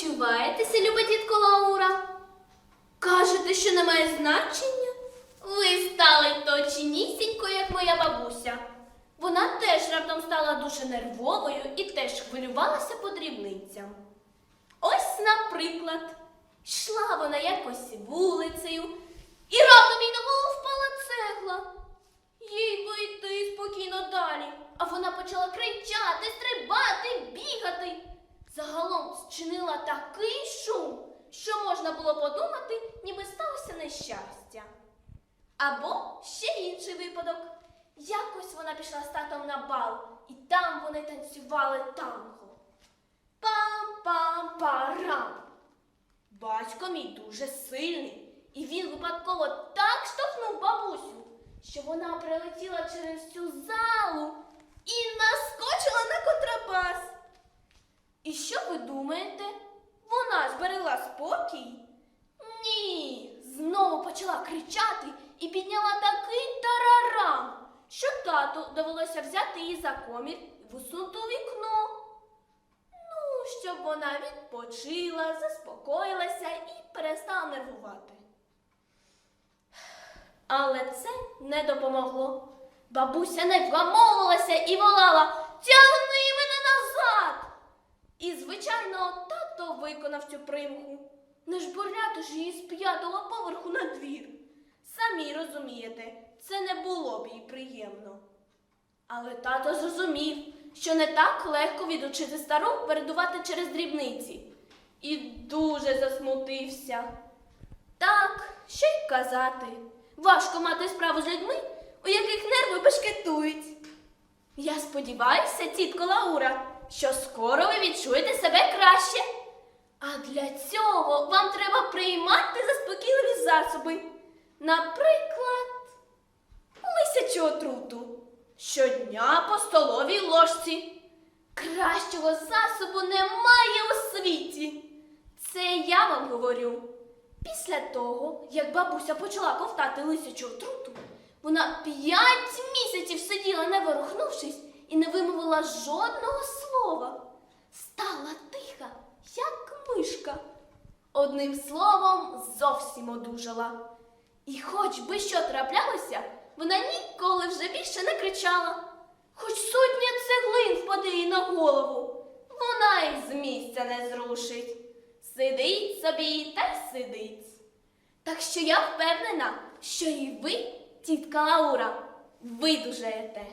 почуваєтеся, люба тітко Лаура? Кажете, що не має значення? Ви стали точнісінько, як моя бабуся. Вона теж раптом стала дуже нервовою і теж хвилювалася по дрібницям. Ось, наприклад, йшла вона якось вулицею, і раптом їй на голову впала цегла. Їй би йти спокійно далі, а вона почала кричати, такий шум, що можна було подумати, ніби сталося нещастя. Або ще інший випадок. Якось вона пішла з татом на бал, і там вони танцювали танго. Пам-пам-парам. Батько мій дуже сильний, і він випадково так штовхнув бабусю, що вона прилетіла через всю залу і наскочила на контрабас. І що ви думаєте? Вона зберегла спокій? Ні, знову почала кричати і підняла такий тарарам, що тату довелося взяти її за комір і висунути у вікно. Ну, щоб вона відпочила, заспокоїлася і перестала нервувати. Але це не допомогло. Бабуся не вгамовувалася і волала Тягни мене назад! І, звичайно, тато виконав цю примху. Не жбурляти ж її з п'ятого поверху на двір. Самі розумієте, це не було б їй приємно. Але тато зрозумів, що не так легко відучити стару передувати через дрібниці. І дуже засмутився. Так, що й казати. Важко мати справу з людьми, у яких нерви бешкетують. Я сподіваюся, тітко Лаура, що скоро ви відчуєте себе краще. Для цього вам треба приймати заспокійливі засоби. Наприклад, лисячу отруту. Щодня по столовій ложці. Кращого засобу немає у світі. Це я вам говорю. Після того, як бабуся почала ковтати лисячу отруту, вона п'ять місяців сиділа, не ворухнувшись, і не вимовила жодного слова. Стала як мишка. Одним словом, зовсім одужала. І хоч би що траплялося, вона ніколи вже більше не кричала. Хоч сотня цеглин впаде їй на голову, вона й з місця не зрушить. Сидить собі та сидить. Так що я впевнена, що і ви, тітка Лаура, видужаєте.